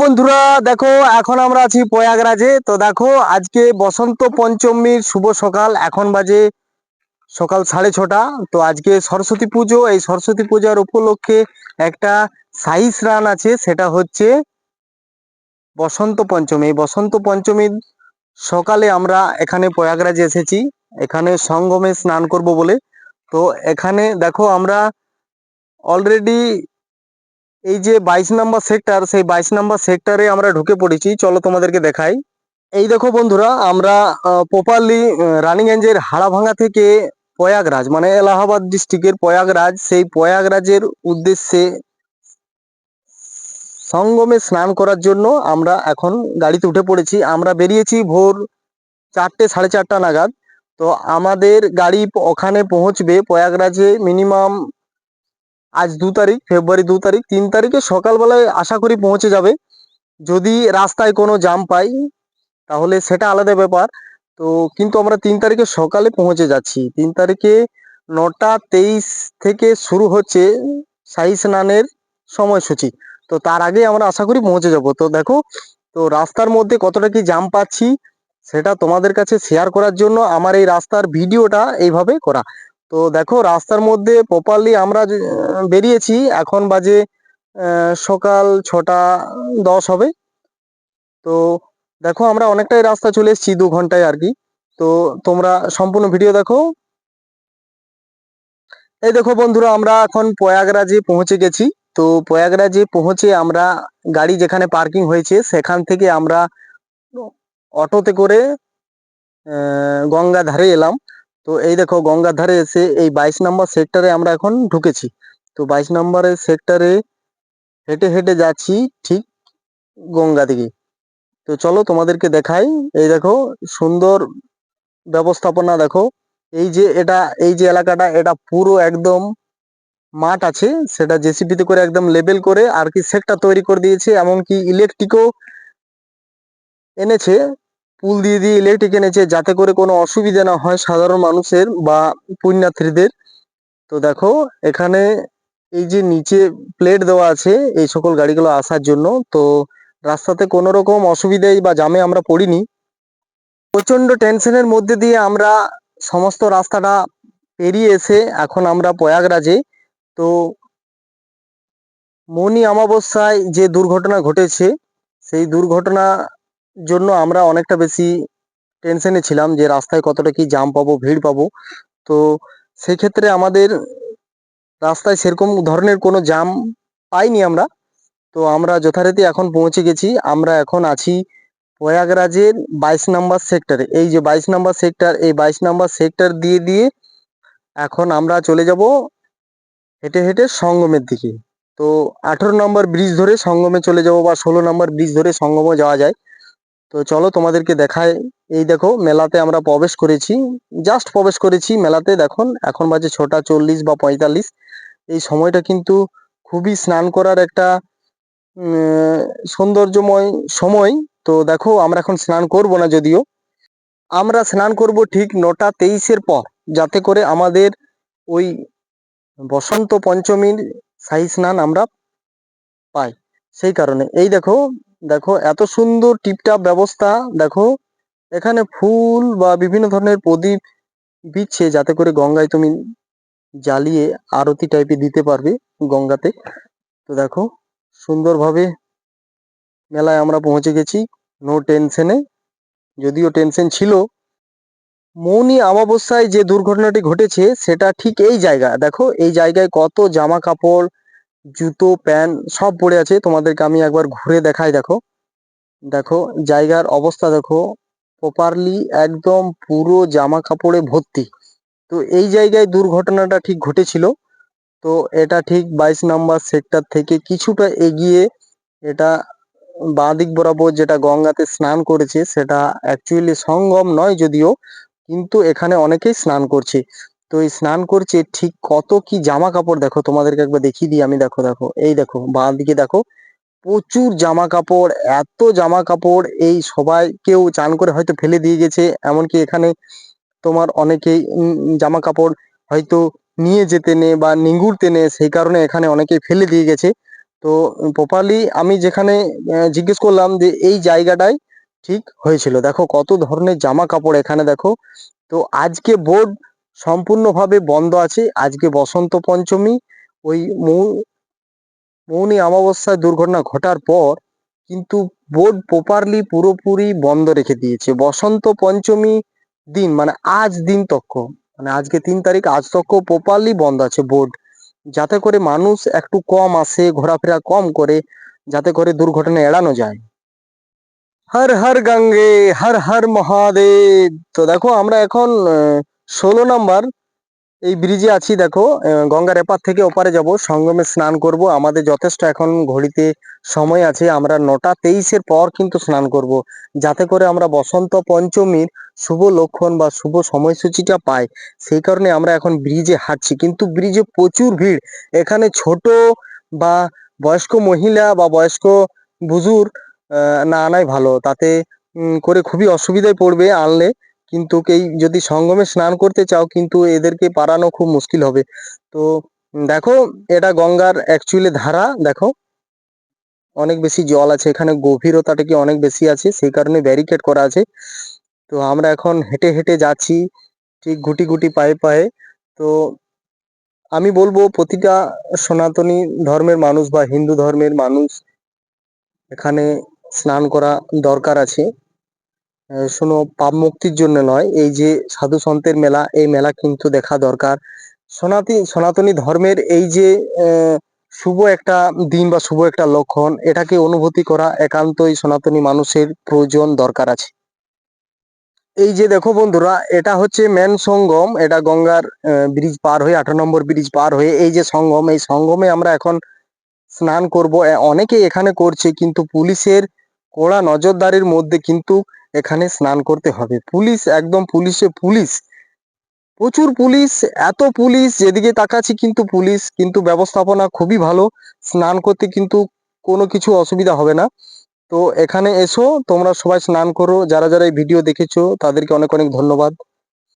বন্ধুরা, দেখো, এখন আমরা আছি প্রয়াগরাজে। তো দেখো, আজকে বসন্ত পঞ্চমীর শুভ সকাল। এখন বাজে সকাল সাড়ে ছটা। তো আজকে সরস্বতী পুজো। এই সরস্বতী পূজার উপলক্ষে একটা সাই স্নান আছে, সেটা হচ্ছে বসন্ত পঞ্চমী। বসন্ত পঞ্চমীর সকালে আমরা এখানে প্রয়াগরাজে এসেছি। এখানে সঙ্গমে স্নান করব বলে। তো এখানে দেখো আমরা অলরেডি এই যে বাইশ নাম্বার সেক্টর সেই বাইশ নাম্বার সেক্টরে আমরা ঢুকে পড়েছি। চলো তোমাদেরকে দেখাই। এই দেখো বন্ধুরা, আমরা প্রপারলি রানীগঞ্জের হাড়াভাঙা থেকে প্রয়াগরাজ মানে এলাহাবাদ ডিস্ট্রিক্টের প্রয়াগরাজ, সেই প্রয়াগরাজের উদ্দেশ্যে সঙ্গমে স্নান করার জন্য আমরা এখন গাড়িতে উঠে পড়েছি। আমরা বেরিয়েছি ভোর চারটে, সাড়ে চারটা নাগাদ। তো আমাদের গাড়ি ওখানে পৌঁছবে প্রয়াগরাজে মিনিমাম আজ দু তারিখ, ফেব্রুয়ারি দু তারিখ। তিন তারিখে সকালবেলায় আশা করি পৌঁছে যাবে। যদি রাস্তায় কোনো জাম পাই, তাহলে সেটা আলাদা ব্যাপার। তো কিন্তু আমরা তিন তারিখে সকালে পৌঁছে যাচ্ছি। তিন তারিখে নটা তেইশ থেকে শুরু হচ্ছে শাহী স্নানের সময়সূচি। তো তার আগে আমরা আশা করি পৌঁছে যাব। তো দেখো, তো রাস্তার মধ্যে কতটা কি জাম পাচ্ছি, সেটা তোমাদের কাছে শেয়ার করার জন্য আমার এই রাস্তার ভিডিওটা এইভাবে করা। তো দেখো, রাস্তার মধ্যে প্রপারলি আমরা বেরিয়েছি, এখন বাজে সকাল ছটা দশ হবে। তো দেখো, আমরা অনেকটাই রাস্তা চলে এসেছি, দু ঘন্টায় আর কি। তো তোমরা সম্পূর্ণ ভিডিও দেখো এই দেখো বন্ধুরা, আমরা এখন প্রয়াগরাজে পৌঁছে গেছি। তো প্রয়াগরাজে পৌঁছে আমরা গাড়ি যেখানে পার্কিং হয়েছে, সেখান থেকে আমরা অটোতে করে গঙ্গা ধারে এলাম। তো এই দেখো গঙ্গার ধারে এসে এই বাইশ নম্বর সেক্টরে আমরা এখন ঢুকেছি। তো বাইশ নম্বরের সেক্টরে হেঁটে হেঁটে যাচ্ছি ঠিক গঙ্গা দিকে। তো চলো তোমাদেরকে দেখাই। এই দেখো, সুন্দর ব্যবস্থাপনা দেখো। এই যে এটা, এই যে এলাকাটা, এটা পুরো একদম মাঠ আছে। সেটা জেসিপিতে করে একদম লেবেল করে আর কি সেক্টর তৈরি করে দিয়েছে। এমনকি ইলেকট্রিকও এনেছে, পুল দিয়ে দিয়ে ইলেকট্রিক এনেছে, যাতে করে কোনো অসুবিধা না হয় সাধারণ মানুষের বা পুণ্যার্থীদের। তো দেখো, এখানে এই যে নিচে প্লেট দেওয়া আছে এই সকল গাড়িগুলো আসার জন্য। তো রাস্তাতে কোনো রকম অসুবিধাই বা জামে আমরা পড়িনি। প্রচণ্ড টেনশনের মধ্যে দিয়ে আমরা সমস্ত রাস্তাটা পেরিয়ে এসে এখন আমরা প্রয়াগরাজে। তো মৌনি অমাবস্যায় যে দুর্ঘটনা ঘটেছে, সেই দুর্ঘটনা জন্য আমরা অনেকটা বেশি টেনশনে ছিলাম যে রাস্তায় কতটা কি জাম পাবো, ভিড় পাবো। তো সেক্ষেত্রে আমাদের রাস্তায় সেরকম ধরনের কোনো জাম পাইনি আমরা। তো আমরা যথারীতি এখন পৌঁছে গেছি। আমরা এখন আছি প্রয়াগরাজের বাইশ নাম্বার সেক্টরে এই যে বাইশ নাম্বার সেক্টর এই বাইশ নাম্বার সেক্টর দিয়ে দিয়ে এখন আমরা চলে যাব হেঁটে হেঁটে সঙ্গমের দিকে। তো আঠেরো নম্বর ব্রিজ ধরে সঙ্গমে চলে যাব বা ষোলো নম্বর ব্রিজ ধরে সঙ্গমে যাওয়া যায়। তো চলো তোমাদেরকে দেখায় এই দেখো, মেলাতে আমরা প্রবেশ করেছি। জাস্ট প্রবেশ করেছি মেলাতে, দেখুন, এখন বাজে ছটা চল্লিশ বা পঁয়তাল্লিশ। এই সময়টা কিন্তু খুবই স্নান করার একটা সৌন্দর্যময় সময়। তো দেখো, আমরা এখন স্নান করব না যদিও। আমরা স্নান করব ঠিক নটা তেইশের পর, যাতে করে আমাদের ওই বসন্ত পঞ্চমীর শাহী স্নান আমরা পাই। সেই কারণে, এই দেখো দেখো, এত সুন্দর টিপটাপ ব্যবস্থা, দেখো, এখানে ফুল বা বিভিন্ন ধরনের প্রদীপ বিচ্ছে, যাতে করে গঙ্গায় তুমি জ্বালিয়ে আরতি টাইপে দিতে পারবে গঙ্গাতে। তো দেখো, সুন্দরভাবে মেলায় আমরা পৌঁছে গেছি। নো টেনশনে যদিও টেনশন ছিল। মৌনি অমাবস্যায় যে দুর্ঘটনাটি ঘটেছে, সেটা ঠিক এই জায়গা। দেখো, এই জায়গায় কত জামা কাপড় জুতো, প্যান্ট সব পড়ে আছে। তোমাদেরকে আমি একবার ঘুরে দেখাই, দেখো। দেখো, জায়গার অবস্থা দেখো। প্রপারলি একদম পুরো জামা কাপড়ে ভর্তি। তো এই জায়গায় দুর্ঘটনাটা ঠিক ঘটেছিল। তো এটা ঠিক বাইশ নাম্বার সেক্টর থেকে কিছুটা এগিয়ে এটা বাঁ দিক বরাবর যেটা গঙ্গাতে স্নান করেছে, সেটা অ্যাকচুয়ালি সঙ্গম নয় যদিও, কিন্তু এখানে অনেকেই স্নান করছে। তো এই স্নান করছে ঠিক কত কি জামা কাপড় দেখো, তোমাদেরকে একবার দেখিয়ে দিই, আমি দেখো দেখো, এই দেখো বাঁ দিকে দেখো, প্রচুর জামা কাপড় এত জামা কাপড় এই সবাই কেউ চান করে হয়তো ফেলে দিয়ে গেছে, এমনকি এখানে তোমার অনেকেই জামা কাপড় হয়তো নিয়ে যেতে নে বা নিঙ্গুরতে নে, সেই কারণে এখানে অনেকেই ফেলে দিয়ে গেছে। তো প্রপারলি আমি যেখানে জিজ্ঞেস করলাম যে এই জায়গাটায় ঠিক হয়েছিল। দেখো কত ধরনের জামা কাপড় এখানে দেখো। তো আজকে বোর্ড সম্পূর্ণভাবে বন্ধ আছে। আজকে বসন্ত পঞ্চমী। ওই মৌনী অমাবস্যায় দুর্ঘটনা ঘটার পর কিন্তু বোর্ড প্রপারলি পুরোপুরি বন্ধ রেখে দিয়েছে। বসন্ত পঞ্চমী দিন মানে আজ দিন তক্ষ মানে আজকে তিন তারিখ, আজ তক্ক প্রপারলি বন্ধ আছে বোর্ড। যাতে করে মানুষ একটু কম আসে, ঘোরাফেরা কম করে, যাতে করে দুর্ঘটনা এড়ানো যায়। হর হর গঙ্গে, হর হর মহাদেব। তো দেখো, আমরা এখন ষোলো নাম্বার এই ব্রিজে আছি, দেখো গঙ্গার এপার থেকে ওপারে যাব, সঙ্গমে স্নান করব। আমাদের যথেষ্ট এখন ঘড়িতে সময় আছে, আমরা নটা তেইশের পর কিন্তু স্নান করব। যাতে করে আমরা বসন্ত পঞ্চমীর শুভ লক্ষণ বা শুভ সময়সূচিটা পাই সেই কারণে আমরা এখন ব্রিজে হাঁটছি। কিন্তু ব্রিজে প্রচুর ভিড়। এখানে ছোট বা বয়স্ক মহিলা বা বয়স্ক বুজুর না আনাই ভালো। তাতে করে খুবই অসুবিধায় পড়বে আনলে। কিন্তু এই যদি সঙ্গমে স্নান করতে চাও, কিন্তু এদেরকে পারানো খুব মুশকিল হবে। তো, দেখো, এটা গঙ্গার অ্যাকচুয়ালি ধারা, দেখো। অনেক বেশি জল আছে। এখানে গভীরতাটা কি অনেক বেশি আছে। সেই কারণে ব্যারিকেড করা আছে। তো আমরা এখন হেঁটে হেঁটে যাচ্ছি, ঠিক গুটি গুটি পায়ে পায়ে। তো আমি বলব প্রতিটা সনাতনী ধর্মের মানুষ বা হিন্দু ধর্মের মানুষ এখানে স্নান করা দরকার আছে। শোনো, পাপ মুক্তির জন্য নয়, এই যে সাধু সন্তের মেলা, এই মেলা কিন্তু দেখা দরকার। সনাতনী সনাতনী ধর্মের এই যে শুভ একটা দিন বা শুভ একটা লক্ষণ, এটাকে অনুভূতি করা একান্তই সনাতনী মানুষের প্রয়োজন দরকার আছে। এই যে দেখো বন্ধুরা, এটা হচ্ছে মেন সঙ্গম। এটা গঙ্গার ব্রিজ পার হয়ে, আঠারো নম্বর ব্রিজ পার হয়ে এই যে সঙ্গম, এই সঙ্গমে আমরা এখন স্নান করব। অনেকেই এখানে করছে, কিন্তু পুলিশের কড়া নজরদারির মধ্যে কিন্তু এখানে স্নান করতে হবে। পুলিশ, একদম পুলিশে পুলিশ। প্রচুর পুলিশ, এত পুলিশ, যেদিকে তাকাচ্ছি কিন্তু পুলিশ, কিন্তু ব্যবস্থাপনা খুবই ভালো। স্নান করতে কিন্তু কোনো কিছু অসুবিধা হবে না। তো এখানে এসো, তোমরা সবাই স্নান করো। যারা যারা এই ভিডিও দেখেছ, তাদেরকে অনেক অনেক ধন্যবাদ।